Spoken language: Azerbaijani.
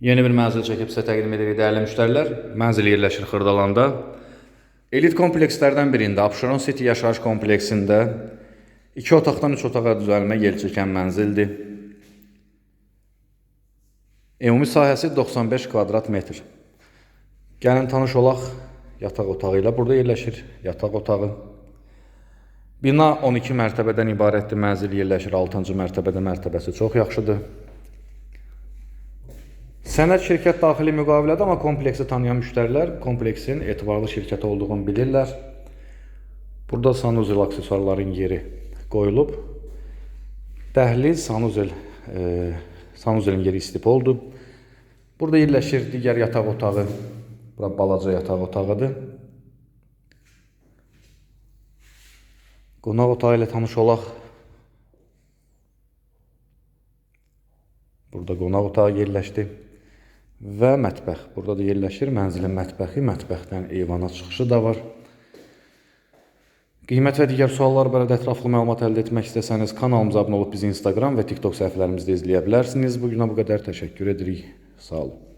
Yeni bir mənzil çəkib sizə təqdim edirik dəyərli müştərilər. Mənzil yerləşir Xırdalanda. Elit komplekslərdən birində, Abşeron City yaşayış kompleksində 2 otaqdan 3 otağa düzəlmə yer çəkən mənzildir. Ümumi sahəsi 95 kvadrat metr. Gəlin tanış olaq yataq otağı ilə. Burada yerləşir yataq otağı. Bina 12 mərtəbədən ibarətdir. Mənzil yerləşir 6-cı mərtəbədə. Mərtəbəsi çox yaxşıdır. Sənəd şirkət daxili müqavilədir, amma kompleksi tanıyan müştərilər kompleksin etibarlı şirkət olduğunu bilirlər. Burada sanuzel aksesuarların yeri qoyulub. Dəhliz, sanuzel, e, sanuzelin yeri istif oldu. Burada yerləşir digər yataq otağı. Bura balaca yataq otağıdır. Qonaq otağı ilə tanış olaq. Burada qonaq otağı yerləşdi və mətbəx. Burada da yerləşir mənzilin mətbəxi. Mətbəxdən eyvana çıxışı da var. Qiymət və digər suallar barədə ətraflı məlumat əldə etmək istəsəniz kanalımıza abunə olub bizi Instagram və TikTok səhifələrimizdə izləyə bilərsiniz. Bu günə bu qədər təşəkkür edirik. Sağ olun.